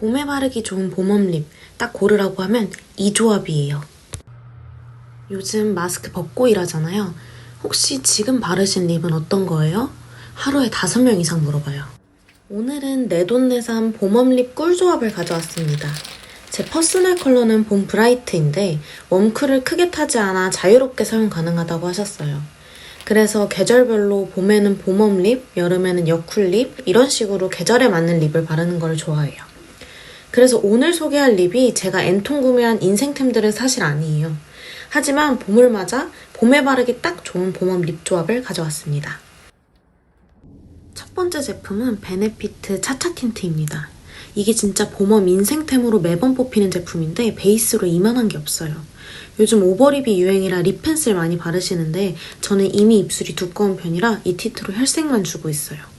봄에 바르기 좋은 봄웜 립 딱 고르라고 하면 이 조합이에요. 요즘 마스크 벗고 일하잖아요. 혹시 지금 바르신 립은 어떤 거예요? 하루에 다섯 명 이상 물어봐요. 오늘은 내돈내산 봄웜 립 꿀조합을 가져왔습니다. 제 퍼스널 컬러는 봄 브라이트인데 웜쿨을 크게 타지 않아 자유롭게 사용 가능하다고 하셨어요. 그래서 계절별로 봄에는 봄웜 립, 여름에는 여쿨 립 이런 식으로 계절에 맞는 립을 바르는 걸 좋아해요. 그래서 오늘 소개할 립이 제가 엔통 구매한 인생템들은 사실 아니에요. 하지만 봄을 맞아 봄에 바르기 딱 좋은 봄웜 립 조합을 가져왔습니다. 첫 번째 제품은 베네피트 차차 틴트입니다. 이게 진짜 봄웜 인생템으로 매번 뽑히는 제품인데 베이스로 이만한 게 없어요. 요즘 오버립이 유행이라 립 펜슬 많이 바르시는데 저는 이미 입술이 두꺼운 편이라 이 틴트로 혈색만 주고 있어요.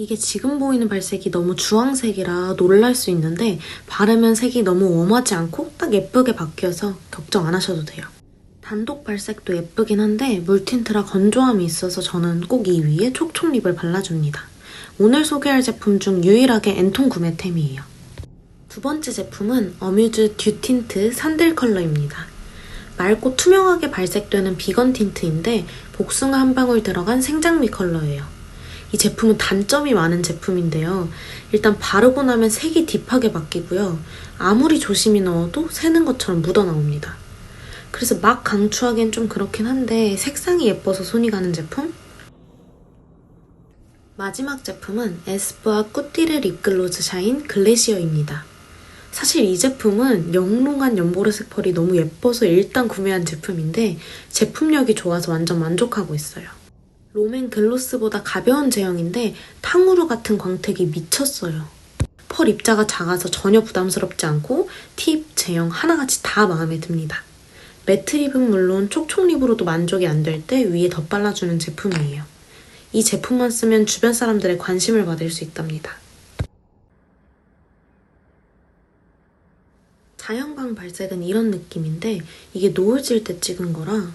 이게 지금 보이는 발색이 너무 주황색이라 놀랄 수 있는데 바르면 색이 너무 웜하지 않고 딱 예쁘게 바뀌어서 걱정 안 하셔도 돼요. 단독 발색도 예쁘긴 한데 물틴트라 건조함이 있어서 저는 꼭 이 위에 촉촉 립을 발라줍니다. 오늘 소개할 제품 중 유일하게 엔통 구매템이에요. 두 번째 제품은 어뮤즈 듀 틴트 산들 컬러입니다. 맑고 투명하게 발색되는 비건 틴트인데 복숭아 한 방울 들어간 생장미 컬러예요. 이 제품은 단점이 많은 제품인데요. 일단 바르고 나면 색이 딥하게 바뀌고요. 아무리 조심히 넣어도 새는 것처럼 묻어나옵니다. 그래서 막 강추하기엔 좀 그렇긴 한데 색상이 예뻐서 손이 가는 제품? 마지막 제품은 에스쁘아 꾸띠르 립글로즈 샤인 글래시어입니다. 사실 이 제품은 영롱한 연보라색 펄이 너무 예뻐서 일단 구매한 제품인데 제품력이 좋아서 완전 만족하고 있어요. 롬앤 글로스보다 가벼운 제형인데 탕후루 같은 광택이 미쳤어요. 펄 입자가 작아서 전혀 부담스럽지 않고 팁, 제형 하나같이 다 마음에 듭니다. 매트 립은 물론 촉촉 립으로도 만족이 안 될 때 위에 덧발라주는 제품이에요. 이 제품만 쓰면 주변 사람들의 관심을 받을 수 있답니다. 자연광 발색은 이런 느낌인데 이게 노을 질 때 찍은 거라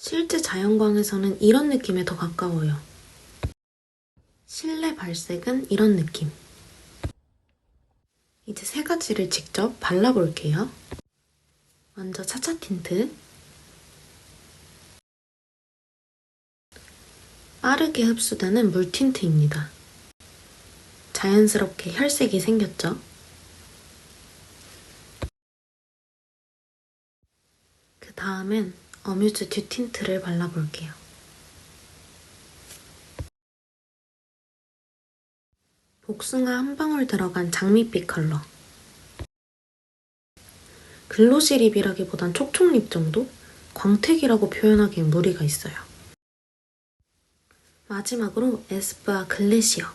실제 자연광에서는 이런 느낌에 더 가까워요. 실내 발색은 이런 느낌. 이제 세 가지를 직접 발라볼게요. 먼저 차차 틴트. 빠르게 흡수되는 물 틴트입니다. 자연스럽게 혈색이 생겼죠? 그 다음엔 어뮤즈 듀 틴트를 발라볼게요. 복숭아 한 방울 들어간 장미빛 컬러. 글로시 립이라기보단 촉촉 립 정도? 광택이라고 표현하기엔 무리가 있어요. 마지막으로 에스쁘아 글래시어.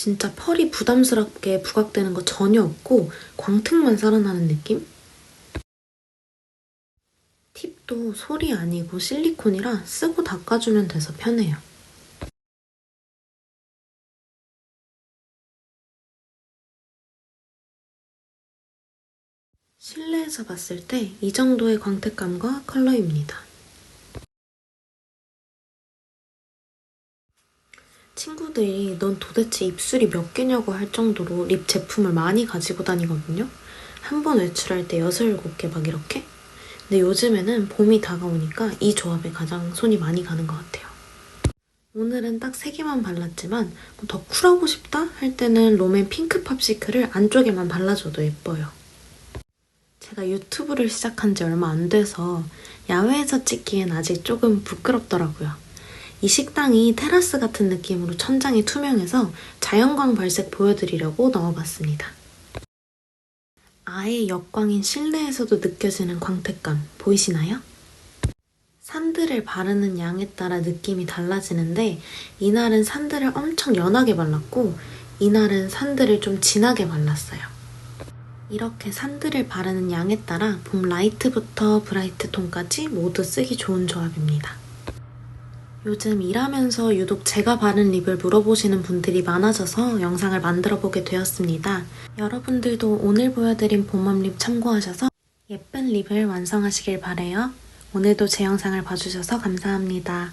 진짜 펄이 부담스럽게 부각되는 거 전혀 없고 광택만 살아나는 느낌? 팁도 솔이 아니고 실리콘이라 쓰고 닦아주면 돼서 편해요. 실내에서 봤을 때 이 정도의 광택감과 컬러입니다. 친구들이 넌 도대체 입술이 몇 개냐고 할 정도로 립 제품을 많이 가지고 다니거든요. 한 번 외출할 때 6, 7개 막 이렇게. 근데 요즘에는 봄이 다가오니까 이 조합에 가장 손이 많이 가는 것 같아요. 오늘은 딱 3개만 발랐지만 더 쿨하고 싶다 할 때는 롬앤 핑크 팝시크를 안쪽에만 발라줘도 예뻐요. 제가 유튜브를 시작한 지 얼마 안 돼서 야외에서 찍기엔 아직 조금 부끄럽더라고요. 이 식당이 테라스 같은 느낌으로 천장이 투명해서 자연광 발색 보여드리려고 넣어봤습니다. 아예 역광인 실내에서도 느껴지는 광택감 보이시나요? 산들을 바르는 양에 따라 느낌이 달라지는데 이날은 산들을 엄청 연하게 발랐고 이날은 산들을 좀 진하게 발랐어요. 이렇게 산들을 바르는 양에 따라 봄 라이트부터 브라이트 톤까지 모두 쓰기 좋은 조합입니다. 요즘 일하면서 유독 제가 바른 립을 물어보시는 분들이 많아져서 영상을 만들어 보게 되었습니다. 여러분들도 오늘 보여드린 봄웜 립 참고하셔서 예쁜 립을 완성하시길 바래요. 오늘도 제 영상을 봐주셔서 감사합니다.